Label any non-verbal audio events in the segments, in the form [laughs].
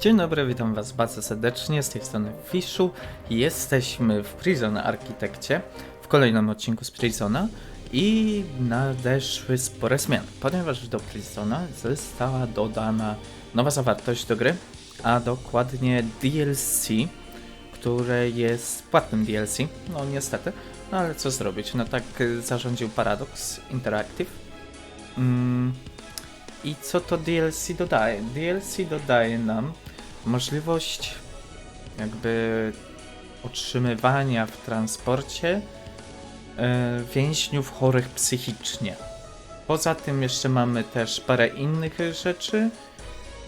Dzień dobry, witam was bardzo serdecznie, z tej strony Fiszu. Jesteśmy w Prison Architekcie, w kolejnym odcinku z Prisona i nadeszły spore zmiany, ponieważ do Prisona została dodana nowa zawartość do gry, a dokładnie DLC, które jest płatnym DLC, no niestety, no ale co zrobić, no tak y, zarządził Paradox Interactive. Mm. I co to DLC dodaje? DLC dodaje nam możliwość jakby otrzymywania w transporcie e, więźniów chorych psychicznie. Poza tym jeszcze mamy też parę innych rzeczy,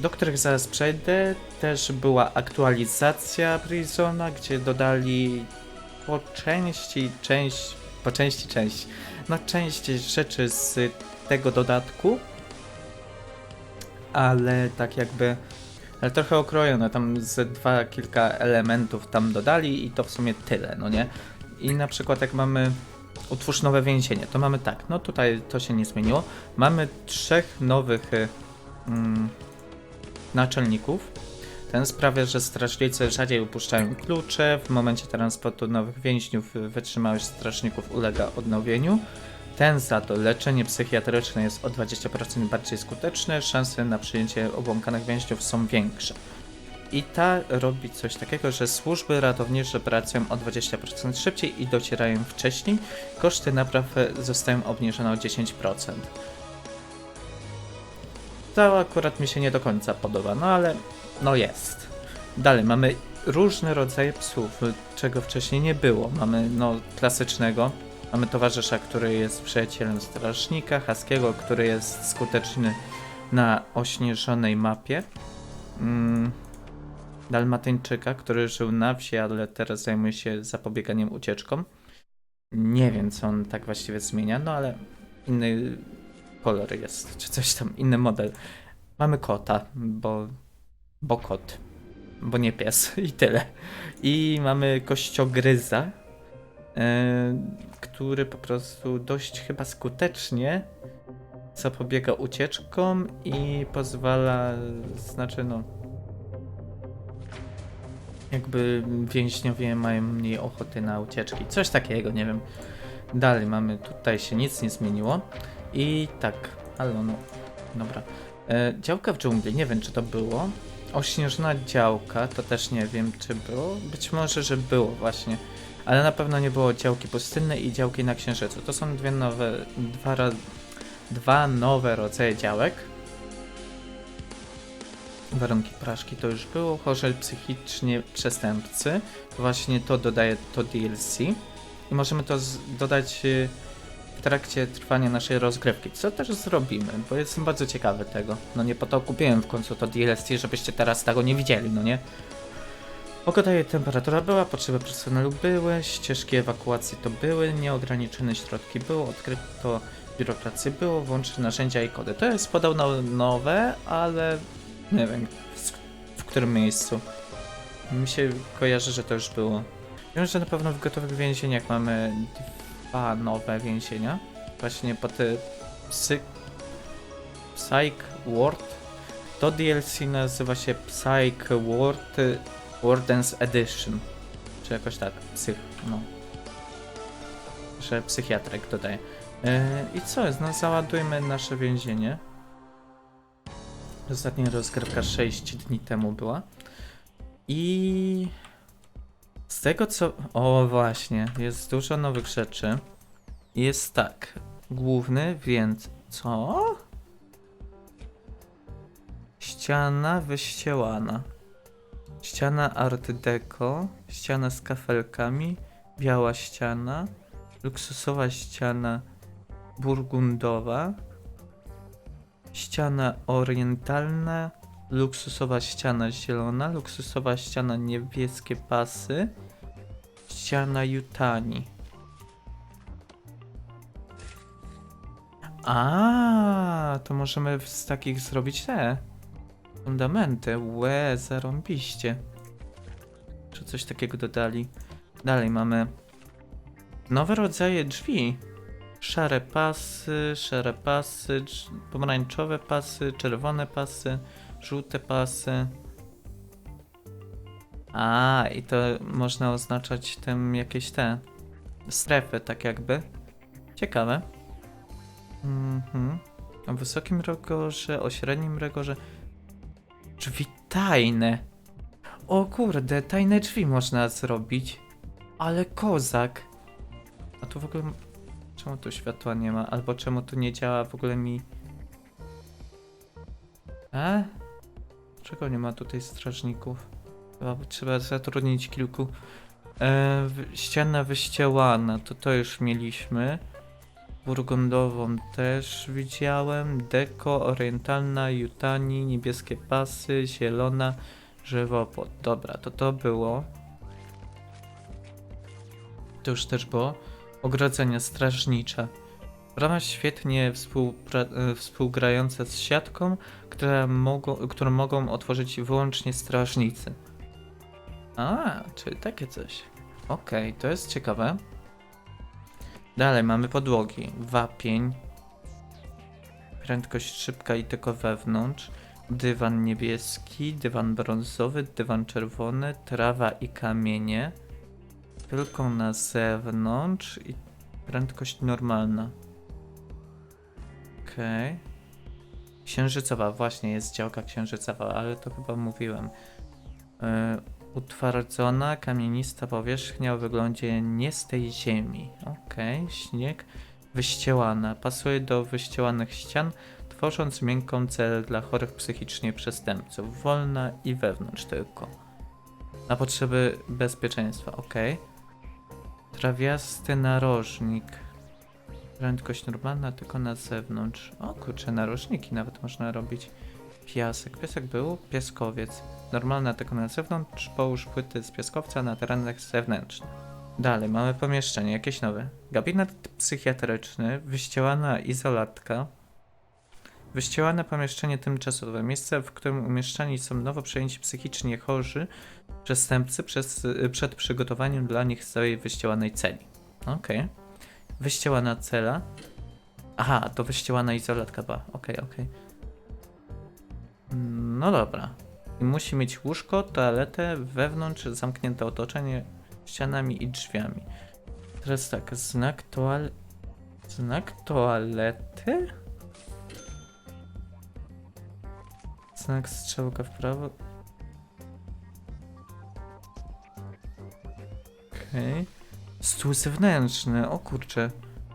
do których zaraz przejdę. Też była aktualizacja Prisona, gdzie dodali po części część, po części część, no część rzeczy z tego dodatku, ale tak jakby ale trochę okrojone, tam z dwa kilka elementów tam dodali i to w sumie tyle, no nie? I na przykład jak mamy utwórz nowe więzienie, to mamy tak, no tutaj to się nie zmieniło. Mamy trzech nowych y, mm, naczelników. Ten sprawia, że strażnicy rzadziej upuszczają klucze. W momencie transportu nowych więźniów y, wytrzymałość strażników ulega odnowieniu. Ten za to leczenie psychiatryczne jest o 20% bardziej skuteczne, szanse na przyjęcie obłąkanych więźniów są większe. I ta robi coś takiego, że służby ratownicze pracują o 20% szybciej i docierają wcześniej, koszty napraw zostają obniżone o 10%. To akurat mi się nie do końca podoba, no ale no jest. Dalej mamy różne rodzaje psów, czego wcześniej nie było. Mamy no klasycznego, Mamy towarzysza, który jest przyjacielem strażnika, Haskiego, który jest skuteczny na ośnieżonej mapie. Mm. Dalmatyńczyka, który żył na wsi, ale teraz zajmuje się zapobieganiem ucieczkom. Nie wiem, co on tak właściwie zmienia, no ale inny kolor jest, czy coś tam, inny model. Mamy kota, bo, bo kot, bo nie pies [laughs] i tyle. I mamy kościogryza, który po prostu dość chyba skutecznie zapobiega ucieczkom i pozwala, znaczy no, jakby więźniowie mają mniej ochoty na ucieczki. Coś takiego, nie wiem. Dalej mamy, tutaj się nic nie zmieniło. I tak, ale no, dobra. E, działka w dżungli, nie wiem czy to było. Ośnieżona działka, to też nie wiem czy było. Być może, że było właśnie ale na pewno nie było działki pustynnej i działki na księżycu. To są dwie nowe, dwa, dwa nowe rodzaje działek. Warunki porażki to już było. Chorzy psychicznie przestępcy. Właśnie to dodaje to DLC. I możemy to dodać y, w trakcie trwania naszej rozgrywki, co też zrobimy, bo jestem bardzo ciekawy tego. No nie po to kupiłem w końcu to DLC, żebyście teraz tego nie widzieli, no nie? Pogoda i temperatura była, potrzeby personelu były, ścieżki ewakuacji to były, nieograniczone środki było, odkryto biurokrację było, włącznie narzędzia i kody. To jest podobno nowe, ale nie wiem w, którym miejscu. Mi się kojarzy, że to już było. Wiem, że na pewno w gotowych więzieniach mamy dwa nowe więzienia. Właśnie po te psy... Psych Ward. To DLC nazywa się Psych Ward Warden's Edition. Czy jakoś tak, psych, no. Że psychiatrek dodaje. Yy, I co jest? No załadujmy nasze więzienie. Ostatnia rozgrywka 6 dni temu była. I z tego co... O właśnie, jest dużo nowych rzeczy. Jest tak, główny, więc co? Ściana wyścielana. Ściana Art Deco, ściana z kafelkami, biała ściana, luksusowa ściana burgundowa, ściana orientalna, luksusowa ściana zielona, luksusowa ściana niebieskie pasy, ściana Jutani. A, to możemy z takich zrobić te. Fundamenty, łe, zarąbiście. Czy coś takiego dodali? Dalej mamy nowe rodzaje drzwi. Szare pasy, szare pasy, pomarańczowe pasy, czerwone pasy, żółte pasy. A, i to można oznaczać tym jakieś te strefy, tak jakby. Ciekawe. Mhm. O wysokim rygorze, o średnim rygorze. Drzwi tajne. O kurde, tajne drzwi można zrobić. Ale kozak. A tu w ogóle... Czemu tu światła nie ma? Albo czemu tu nie działa w ogóle mi... E? Czego nie ma tutaj strażników? Chyba trzeba zatrudnić kilku. E, ściana wyścielana, to to już mieliśmy. Burgundową też widziałem. Deko, orientalna, jutani, niebieskie pasy, zielona, żywopłot. Dobra, to to było. To już też było. Ogrodzenia strażnicze. Brama świetnie e, współgrająca z siatką, które mogą, którą mogą otworzyć wyłącznie strażnicy. A, czyli takie coś. Okej, to jest ciekawe. Dalej mamy podłogi. Wapień. Prędkość szybka i tylko wewnątrz. Dywan niebieski, dywan brązowy, dywan czerwony, trawa i kamienie. Tylko na zewnątrz i prędkość normalna. Okej. Księżycowa, właśnie jest działka księżycowa, ale to chyba mówiłem. E, utwardzona, kamienista powierzchnia o wyglądzie nie z tej ziemi. Okej, śnieg. Wyścielana. Pasuje do wyścielanych ścian, tworząc miękką celę dla chorych psychicznie przestępców. Wolna i wewnątrz tylko. Na potrzeby bezpieczeństwa, okej. Trawiasty narożnik. Prędkość normalna, tylko na zewnątrz. O kurczę, narożniki nawet można robić. Piasek. Piasek był? Piaskowiec. Normalna tylko na zewnątrz, połóż płyty z piaskowca na terenach zewnętrznych. Dalej, mamy pomieszczenie, jakieś nowe. Gabinet psychiatryczny, wyścielana izolatka, wyścielane pomieszczenie tymczasowe, miejsce, w którym umieszczani są nowo przejęci psychicznie chorzy przestępcy przez, y, przed przygotowaniem dla nich całej wyścielanej celi. Okej. Wyścielana cela. Aha, to wyścielana izolatka była. Okej, okej. No dobra. Musi mieć łóżko, toaletę, wewnątrz zamknięte otoczenie ścianami i drzwiami. Teraz tak, znak toal... Znak toalety? Znak strzałka w prawo. Okej. Stół zewnętrzny, o kurczę.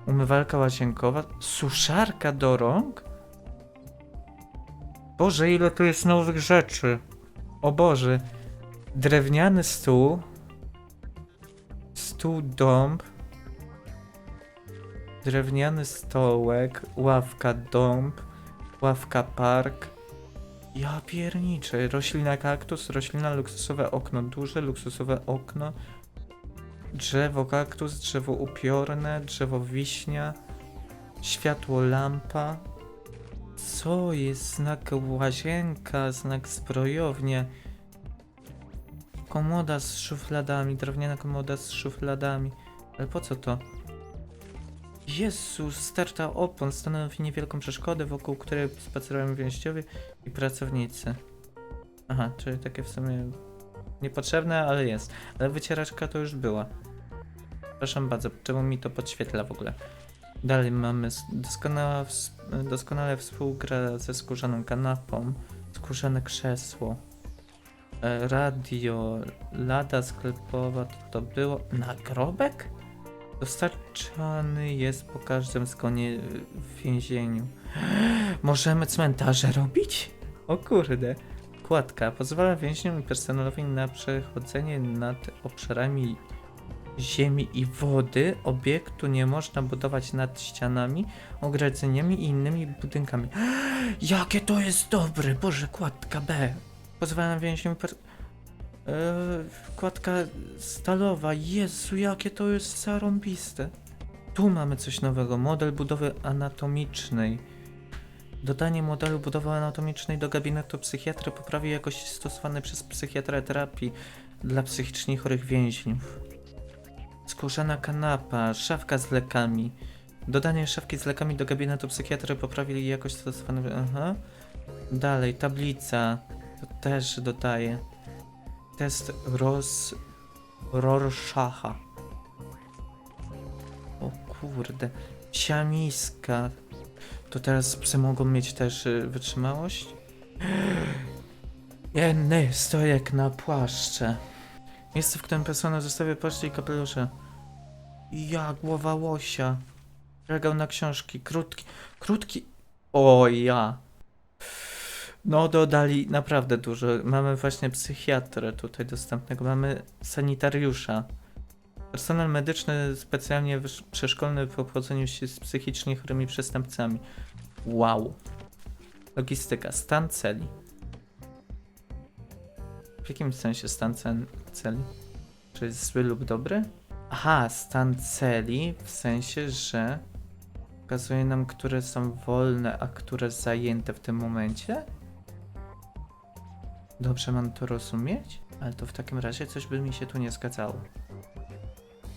Umywalka łazienkowa, suszarka do rąk? Boże, ile tu jest nowych rzeczy. O Boże. Drewniany stół. Stół dąb. Drewniany stołek. Ławka dąb. Ławka park. Ja pierniczę. Roślina kaktus, roślina luksusowe okno duże, luksusowe okno. Drzewo kaktus, drzewo upiorne, drzewo wiśnia. Światło lampa. Co jest znak łazienka, znak zbrojownia? Komoda z szufladami, drewniana komoda z szufladami. Ale po co to? Jezus, sterta opon stanowi niewielką przeszkodę, wokół której spacerują więźniowie i pracownicy. Aha, czyli takie w sumie niepotrzebne, ale jest. Ale wycieraczka to już była. Przepraszam bardzo, czemu mi to podświetla w ogóle? Dalej mamy ws- doskonale współgra ze skórzaną kanapą, skórzane krzesło, e, radio, lada sklepowa, to, to było nagrobek? Dostarczany jest po każdym zgonie y, w więzieniu. [gasps] Możemy cmentarze robić? O kurde. Kładka pozwala więźniom i personelowi na przechodzenie nad obszarami ziemi i wody obiektu nie można budować nad ścianami, ogrodzeniami i innymi budynkami. [gasps] Jakie to jest dobre! Boże, kładka B. Pozwala więźniom per... Eee, kładka stalowa. Jezu, jakie to jest zarąbiste. Tu mamy coś nowego. Model budowy anatomicznej. Dodanie modelu budowy anatomicznej do gabinetu psychiatry poprawi jakość stosowanej przez psychiatrę terapii dla psychicznie chorych więźniów. Skórzana kanapa, szafka z lekami. Dodanie szafki z lekami do gabinetu psychiatry poprawi jakość stosowanej. Aha. Dalej, tablica. To też dodaje. Test roz... Rorschacha. O kurde. Siamiska. To teraz psy mogą mieć też y, wytrzymałość? [gasps] Jenny, stojek na płaszcze. Miejsce, w którym persona zostawia płaszcze i kapelusze. Ja, głowa łosia. Regał na książki. Krótki. Krótki. O ja. No dodali naprawdę dużo. Mamy właśnie psychiatrę tutaj dostępnego. Mamy sanitariusza. Personel medyczny specjalnie przeszkolony w obchodzeniu się z psychicznie chorymi przestępcami. Wow. Logistyka. Stan celi. W jakim sensie stan celi? Czy jest zły lub dobry? Aha, stan celi w sensie, że pokazuje nam, które są wolne, a które zajęte w tym momencie? Dobrze mam to rozumieć? Ale to w takim razie coś by mi się tu nie zgadzało.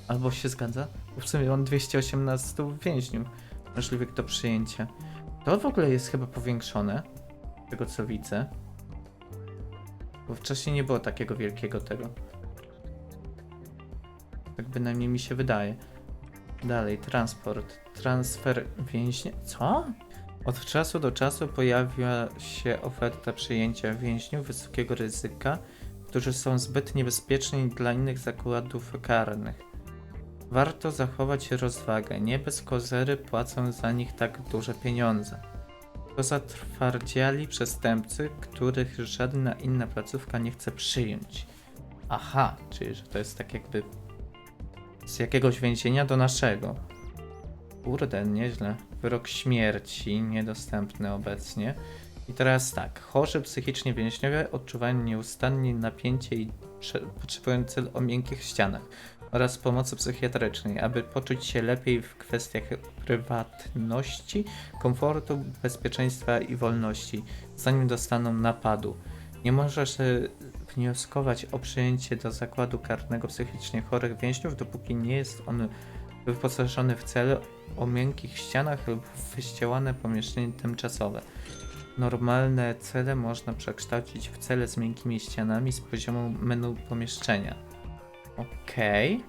Albo się zgadza? Bo w sumie mam 218 więźniów możliwych do przyjęcia. To w ogóle jest chyba powiększone, z tego co widzę. Bo wcześniej nie było takiego wielkiego tego. Tak bynajmniej mi się wydaje. Dalej, transport. Transfer więźnia. Co? Od czasu do czasu pojawia się oferta przyjęcia więźniów wysokiego ryzyka, którzy są zbyt niebezpieczni dla innych zakładów karnych. Warto zachować rozwagę. Nie bez kozery płacą za nich tak duże pieniądze. To zatwardziali przestępcy, których żadna inna placówka nie chce przyjąć. Aha, czyli że to jest tak jakby z jakiegoś więzienia do naszego. Kurde, nieźle. Wyrok śmierci niedostępny obecnie. I teraz tak. Chorzy psychicznie więźniowie odczuwają nieustannie napięcie i potrzebują cel o miękkich ścianach oraz pomocy psychiatrycznej, aby poczuć się lepiej w kwestiach prywatności, komfortu, bezpieczeństwa i wolności, zanim dostaną napadu. Nie możesz e, wnioskować o przyjęcie do zakładu karnego psychicznie chorych więźniów, dopóki nie jest on wyposażony w cele o miękkich ścianach lub wyścielane pomieszczenie tymczasowe. Normalne cele można przekształcić w cele z miękkimi ścianami z poziomu menu pomieszczenia. Okej.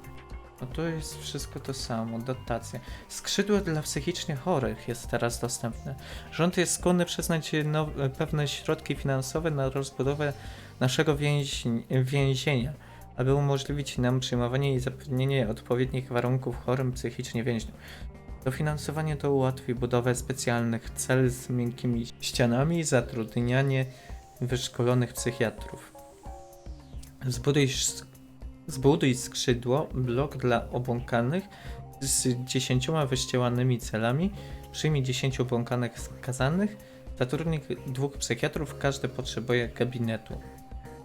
No to jest wszystko to samo, dotacja. Skrzydło dla psychicznie chorych jest teraz dostępne. Rząd jest skłonny przyznać now, pewne środki finansowe na rozbudowę naszego więzienia, aby umożliwić nam przyjmowanie i zapewnienie odpowiednich warunków chorym psychicznie więźniom. Dofinansowanie to ułatwi budowę specjalnych cel z miękkimi ścianami i zatrudnianie wyszkolonych psychiatrów. Zbuduj, zbuduj skrzydło, blok dla obłąkanych z dziesięcioma wyścielanymi celami, przyjmij 10 obłąkanych skazanych, zatrudnij dwóch psychiatrów, każdy potrzebuje gabinetu.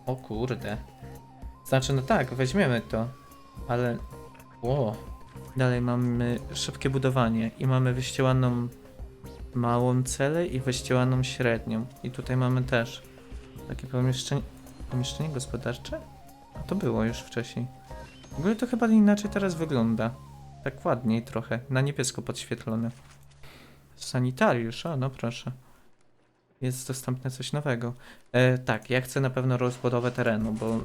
O kurde. Znaczy, no tak, weźmiemy to, ale... Ło. Dalej mamy szybkie budowanie i mamy wyścielaną małą celę i wyścielaną średnią. I tutaj mamy też takie pomieszczenie, pomieszczenie gospodarcze? A to było już wcześniej. W ogóle to chyba inaczej teraz wygląda. Tak ładniej trochę, na niebiesko podświetlone. Sanitariusz, o no proszę. Jest dostępne coś nowego. E, tak, ja chcę na pewno rozbudowę terenu, bo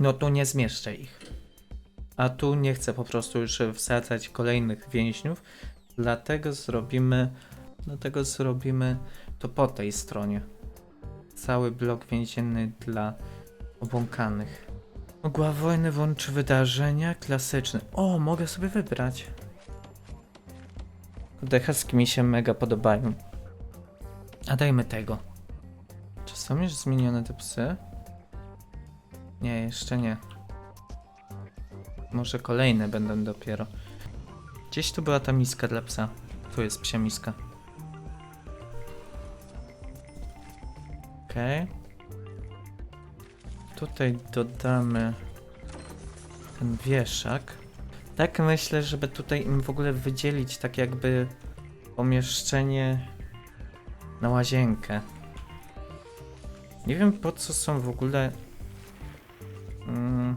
no tu nie zmieszczę ich. A tu nie chcę po prostu już wsadzać kolejnych więźniów, dlatego zrobimy, dlatego zrobimy to po tej stronie. Cały blok więzienny dla obłąkanych. Mgła wojny włączy wydarzenia klasyczne. O, mogę sobie wybrać. Dechaski mi się mega podobają. A dajmy tego. Czy są już zmienione te psy? Nie, jeszcze nie. Może kolejne będą dopiero. Gdzieś tu była ta miska dla psa. Tu jest psia miska. Okej. Tutaj dodamy ten wieszak. Tak myślę, żeby tutaj im w ogóle wydzielić tak jakby pomieszczenie na łazienkę. Nie wiem po co są w ogóle mm,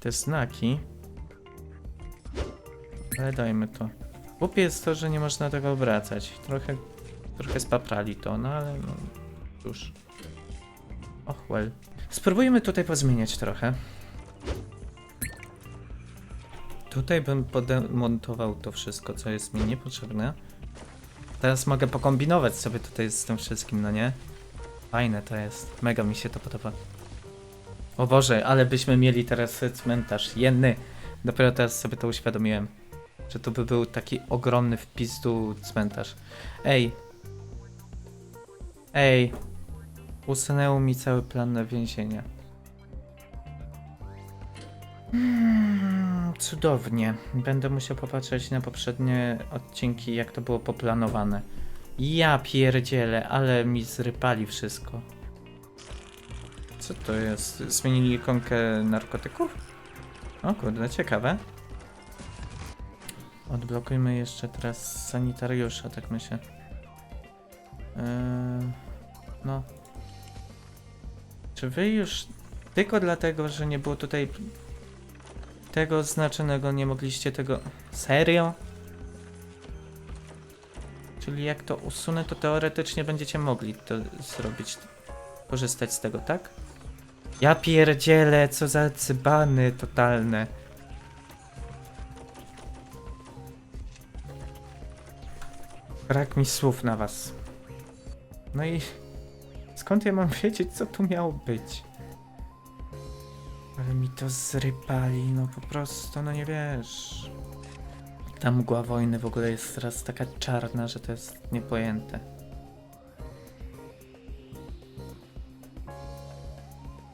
te znaki. Ale dajmy to. Głupie jest to, że nie można tego obracać. Trochę, trochę spaprali to, no ale no cóż. Och, well. Spróbujemy tutaj pozmieniać trochę. Tutaj bym podemontował to wszystko, co jest mi niepotrzebne. Teraz mogę pokombinować sobie tutaj z tym wszystkim, no nie? Fajne to jest. Mega mi się to podoba. O Boże, ale byśmy mieli teraz cmentarz. Jenny. Dopiero teraz sobie to uświadomiłem. Że to by był taki ogromny wpis tu cmentarz. Ej. Ej. Usunęło mi cały plan więzienia. Mm, cudownie. Będę musiał popatrzeć na poprzednie odcinki, jak to było poplanowane. Ja pierdzielę, ale mi zrypali wszystko. Co to jest? Zmienili ikonkę narkotyków? O kurde, ciekawe. Odblokujmy jeszcze teraz sanitariusza, tak myślę. Eee, no. Czy wy już tylko dlatego, że nie było tutaj tego znaczonego, nie mogliście tego... Serio? Czyli jak to usunę, to teoretycznie będziecie mogli to zrobić. Korzystać z tego, tak? Ja pierdzielę, co za cybany totalne. Brak mi słów na was. No i skąd ja mam wiedzieć, co tu miało być? Ale mi to zrypali, no po prostu, no nie wiesz. Ta mgła wojny w ogóle jest teraz taka czarna, że to jest niepojęte.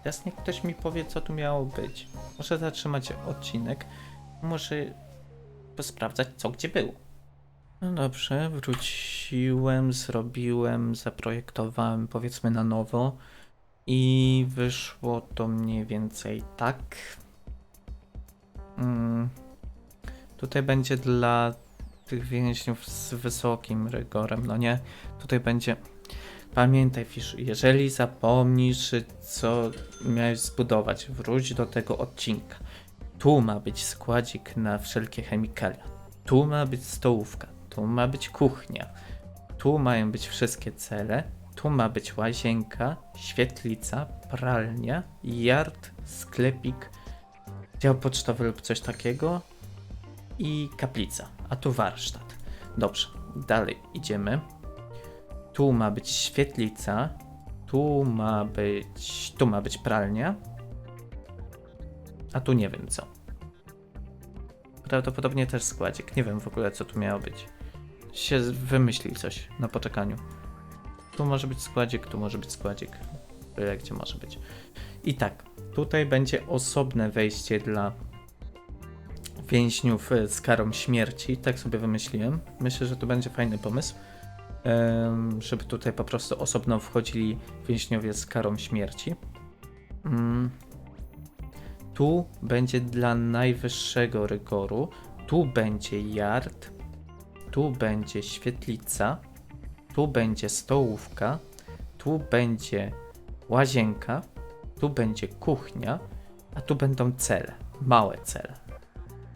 Teraz niech ktoś mi powie, co tu miało być. Muszę zatrzymać odcinek. Muszę posprawdzać, co gdzie było. No dobrze, wróciłem, zrobiłem, zaprojektowałem powiedzmy na nowo i wyszło to mniej więcej tak. Mm. Tutaj będzie dla tych więźniów z wysokim rygorem, no nie? Tutaj będzie. Pamiętaj, Fisz, jeżeli zapomnisz, co miałeś zbudować, wróć do tego odcinka. Tu ma być składzik na wszelkie chemikalia. Tu ma być stołówka. Tu ma być kuchnia. Tu mają być wszystkie cele. Tu ma być łazienka, świetlica, pralnia, yard, sklepik, dział pocztowy lub coś takiego i kaplica, a tu warsztat. Dobrze, dalej idziemy. Tu ma być świetlica, tu ma być, tu ma być pralnia, a tu nie wiem co. Prawdopodobnie też składzik. Nie wiem w ogóle co tu miało być. Się wymyśli coś na poczekaniu. Tu może być składzik, tu może być składzik. Byle gdzie może być. I tak, tutaj będzie osobne wejście dla więźniów e, z karą śmierci. Tak sobie wymyśliłem. Myślę, że to będzie fajny pomysł. Żeby tutaj po prostu osobno wchodzili więźniowie z karą śmierci. Mm. Tu będzie dla najwyższego rygoru. Tu będzie yard. Tu będzie świetlica. Tu będzie stołówka. Tu będzie łazienka. Tu będzie kuchnia. A tu będą cele. Małe cele.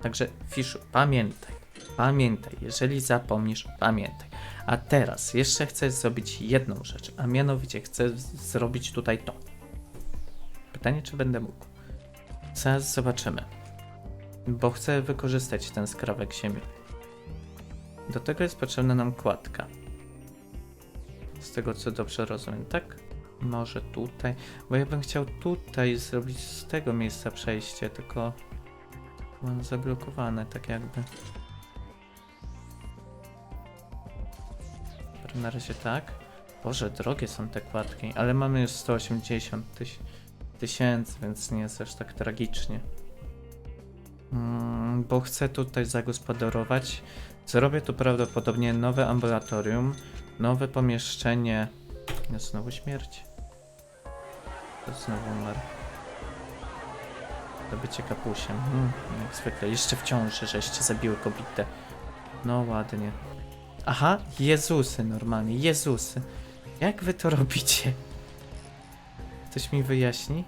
Także Fiszu, pamiętaj, pamiętaj, jeżeli zapomnisz, pamiętaj. A teraz jeszcze chcę zrobić jedną rzecz, a mianowicie chcę zrobić tutaj to. Pytanie, czy będę mógł. Zaraz zobaczymy. Bo chcę wykorzystać ten skrawek ziemi. Do tego jest potrzebna nam kładka. Z tego co dobrze rozumiem, tak? Może tutaj. Bo ja bym chciał tutaj zrobić z tego miejsca przejście, tylko Mam zablokowane, tak jakby. Na razie tak. Boże, drogie są te kładki, ale mamy już 180 tyś tysięcy, więc nie jest aż tak tragicznie. Mm, bo chcę tutaj zagospodarować. Zrobię tu prawdopodobnie nowe ambulatorium, nowe pomieszczenie. No znowu śmierć. To znowu umarł. To bycie kapusiem. Mm, jak zwykle. Jeszcze w ciąży, żeście zabiły kobietę. No ładnie. Aha, Jezusy normalnie. Jezusy. Jak wy to robicie? Ktoś mi wyjaśni?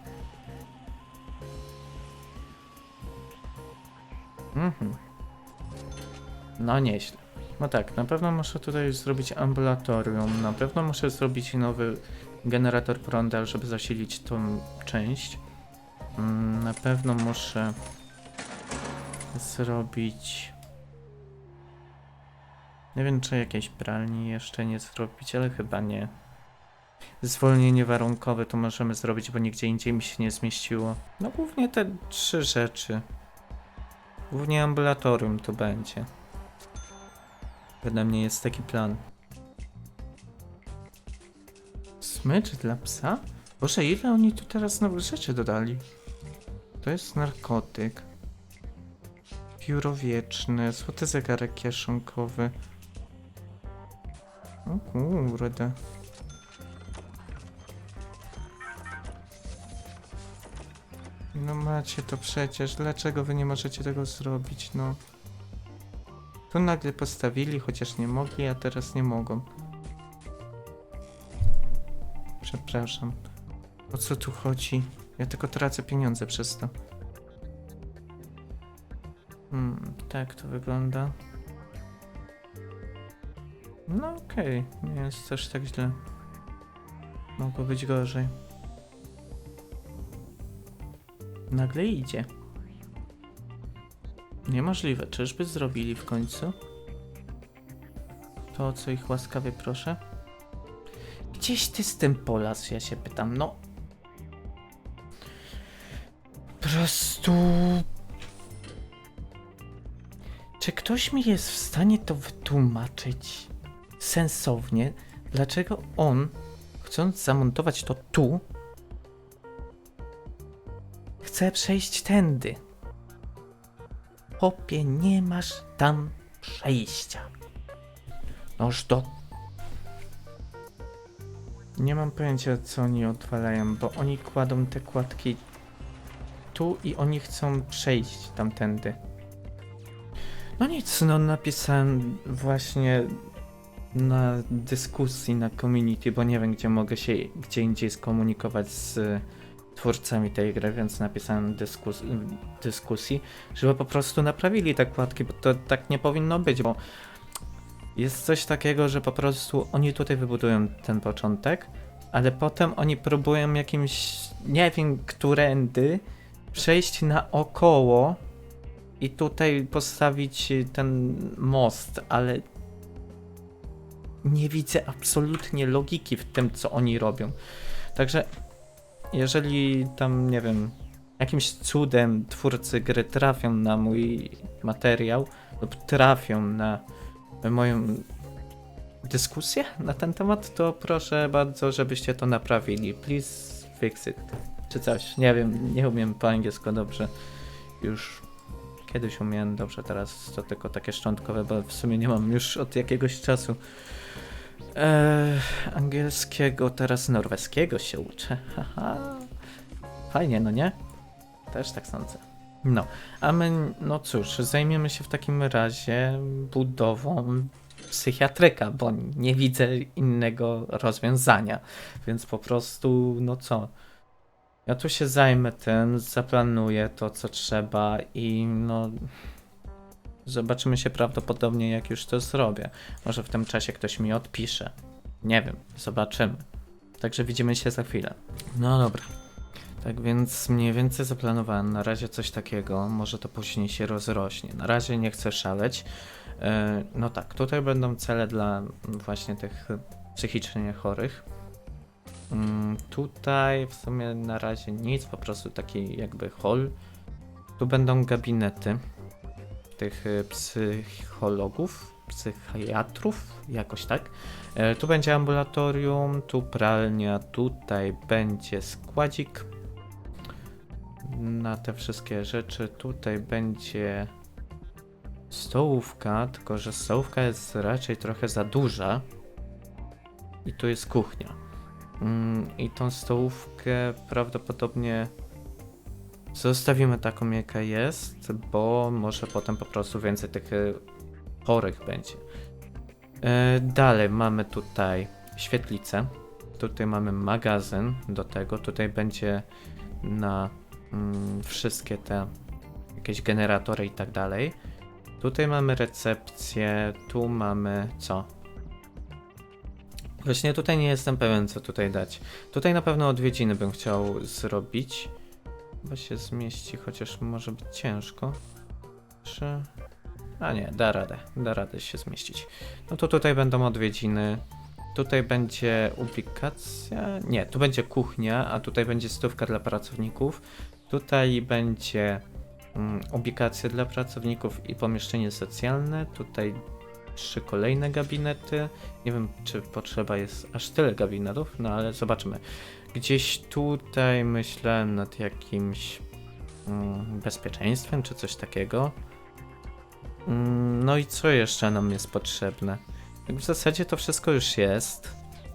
Mhm. No nieźle. No tak, na pewno muszę tutaj zrobić ambulatorium, na pewno muszę zrobić nowy generator prądu, żeby zasilić tą część. Mm, Na pewno muszę zrobić. Nie wiem, czy jakiejś pralni jeszcze nie zrobić, ale chyba nie. Zwolnienie warunkowe to możemy zrobić, bo nigdzie indziej mi się nie zmieściło. No głównie te trzy rzeczy. Głównie ambulatorium to będzie. Ode mnie jest taki plan. Smycz dla psa? Boże, ile oni tu teraz nowych rzeczy dodali? To jest narkotyk. Pióro wieczne, złoty zegarek kieszonkowy. O kurde. No macie to przecież, dlaczego wy nie możecie tego zrobić, no? Tu nagle postawili, chociaż nie mogli, a teraz nie mogą. Przepraszam. O co tu chodzi? Ja tylko tracę pieniądze przez to. Hmm, tak to wygląda. No okej, nie jest też tak źle. Mogło być gorzej. Nagle idzie. Niemożliwe, czyżby zrobili w końcu? To, co ich łaskawie proszę. Gdzieś ty z tym polas, ja się pytam, no. Po prostu... Czy ktoś mi jest w stanie to wytłumaczyć sensownie, dlaczego on, chcąc zamontować to tu, chce przejść tędy? Popie, nie masz tam przejścia. Noż do nie mam pojęcia, co oni odwalają, bo oni kładą te kładki tu i oni chcą przejść tamtędy. No nic, no napisałem właśnie na dyskusji na community, bo nie wiem, gdzie mogę się gdzie indziej skomunikować z twórcami tej gry, więc napisałem dyskus dyskusji, żeby po prostu naprawili te kładki, bo to tak nie powinno być, bo jest coś takiego, że po prostu oni tutaj wybudują ten początek, ale potem oni próbują jakimś, nie wiem, którędy przejść naokoło i tutaj postawić ten most, ale nie widzę absolutnie logiki w tym, co oni robią. Także jeżeli tam, nie wiem, jakimś cudem twórcy gry trafią na mój materiał lub trafią na moją dyskusję na ten temat, to proszę bardzo, żebyście to naprawili. Please fix it. Czy coś. Nie wiem, nie umiem po angielsku dobrze. Już kiedyś umiałem dobrze, teraz to tylko takie szczątkowe, bo w sumie nie mam już od jakiegoś czasu. Angielskiego, teraz norweskiego się uczę. [laughs] Haha. Fajnie, no nie? Też tak sądzę. No, a my, no cóż, zajmiemy się w takim razie budową psychiatryka, bo nie widzę innego rozwiązania. Więc po prostu, no co? Ja tu się zajmę tym, zaplanuję to, co trzeba i no. Zobaczymy się prawdopodobnie, jak już to zrobię. Może w tym czasie ktoś mi odpisze. Nie wiem, zobaczymy. Także widzimy się za chwilę. No dobra. Tak więc mniej więcej zaplanowałem na razie coś takiego, może to później się rozrośnie. Na razie nie chcę szaleć. E, No tak, tutaj będą cele dla właśnie tych psychicznie chorych. Mm, Tutaj w sumie na razie nic, po prostu taki jakby hall. Tu będą gabinety tych e, psychologów, psychiatrów, jakoś tak. E, Tu będzie ambulatorium, tu pralnia, tutaj będzie składzik na te wszystkie rzeczy. Tutaj będzie stołówka, tylko że stołówka jest raczej trochę za duża. I tu jest kuchnia. Mm, I tą stołówkę prawdopodobnie zostawimy taką, jaka jest, bo może potem po prostu więcej tych e, chorych będzie. E, Dalej mamy tutaj świetlicę. Tutaj mamy magazyn do tego. Tutaj będzie na mm, wszystkie te jakieś generatory i tak dalej. Tutaj mamy recepcję, tu mamy co? Właśnie tutaj nie jestem pewien, co tutaj dać. Tutaj na pewno odwiedziny bym chciał zrobić. Chyba się zmieści, chociaż może być ciężko. Czy... A nie, da radę, da radę się zmieścić. No to tutaj będą odwiedziny. Tutaj będzie ubikacja. Nie, tu będzie kuchnia, a tutaj będzie stówka dla pracowników. Tutaj będzie mm, ubikacja dla pracowników i pomieszczenie socjalne. Tutaj trzy kolejne gabinety. Nie wiem, czy potrzeba jest aż tyle gabinetów, no ale zobaczymy. Gdzieś tutaj myślałem nad jakimś mm, bezpieczeństwem, czy coś takiego. Mm, No i co jeszcze nam jest potrzebne? W zasadzie to wszystko już jest.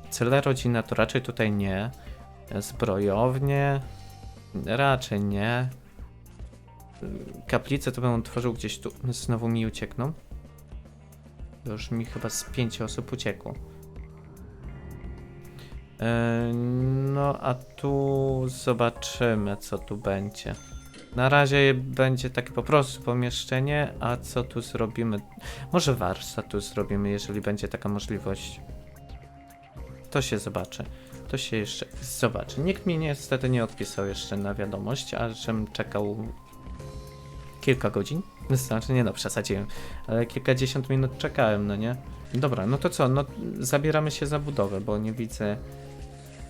Cele rodzina to raczej tutaj nie. Zbrojownie raczej nie. Kaplice to bym tworzył gdzieś tu. Znowu mi uciekną. Już mi chyba z pięć osób uciekło. E, No a tu zobaczymy co tu będzie. Na razie będzie takie po prostu pomieszczenie, a co tu zrobimy? Może warsztat tu zrobimy, jeżeli będzie taka możliwość. To się zobaczy. To się jeszcze zobaczy. Nikt mi niestety nie odpisał jeszcze na wiadomość, a czekał kilka godzin. Znaczy, nie no, przesadziłem, ale kilkadziesiąt minut czekałem, no nie? Dobra, no to co? No, zabieramy się za budowę, bo nie widzę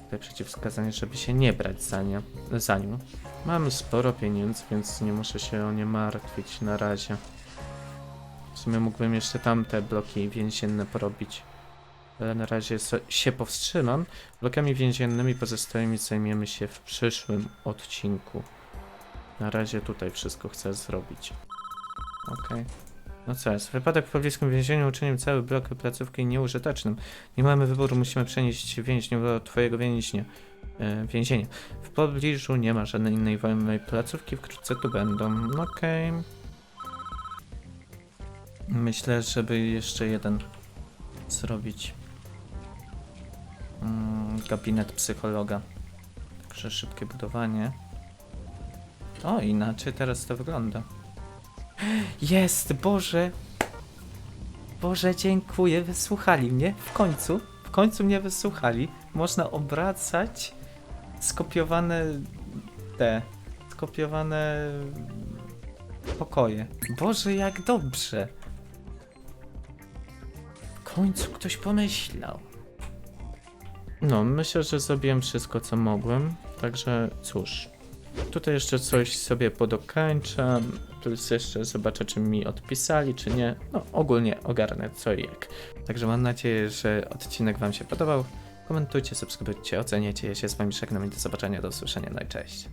tutaj przeciwwskazań, żeby się nie brać za, nie, za nią. Mam sporo pieniędzy, więc nie muszę się o nie martwić na razie. W sumie mógłbym jeszcze tamte bloki więzienne porobić. Ale na razie so, się powstrzymam. Blokami więziennymi pozostałymi zajmiemy się w przyszłym odcinku. Na razie tutaj wszystko chcę zrobić. Okej. No co jest? Wypadek w pobliskim więzieniu uczynił cały blok placówki nieużytecznym. Nie mamy wyboru, musimy przenieść więźniów do twojego więźnia. E, więzienia. W pobliżu nie ma żadnej innej wolnej placówki, wkrótce tu będą. Okej. Myślę, żeby jeszcze jeden zrobić. Mm, gabinet psychologa. Także szybkie budowanie. O, inaczej teraz to wygląda. Jest, Boże! Boże, dziękuję, wysłuchali mnie. W końcu, w końcu mnie wysłuchali. Można obracać skopiowane te, skopiowane pokoje. Boże, jak dobrze. W końcu ktoś pomyślał. No, myślę, że zrobiłem wszystko, co mogłem. Także cóż. Tutaj jeszcze coś sobie podokańczam. Plus jeszcze zobaczę, czy mi odpisali, czy nie. No, ogólnie ogarnę co i jak. Także mam nadzieję, że odcinek Wam się podobał. Komentujcie, subskrybujcie, oceniajcie. Ja się z Wami żegnam i do zobaczenia, do usłyszenia. No i cześć.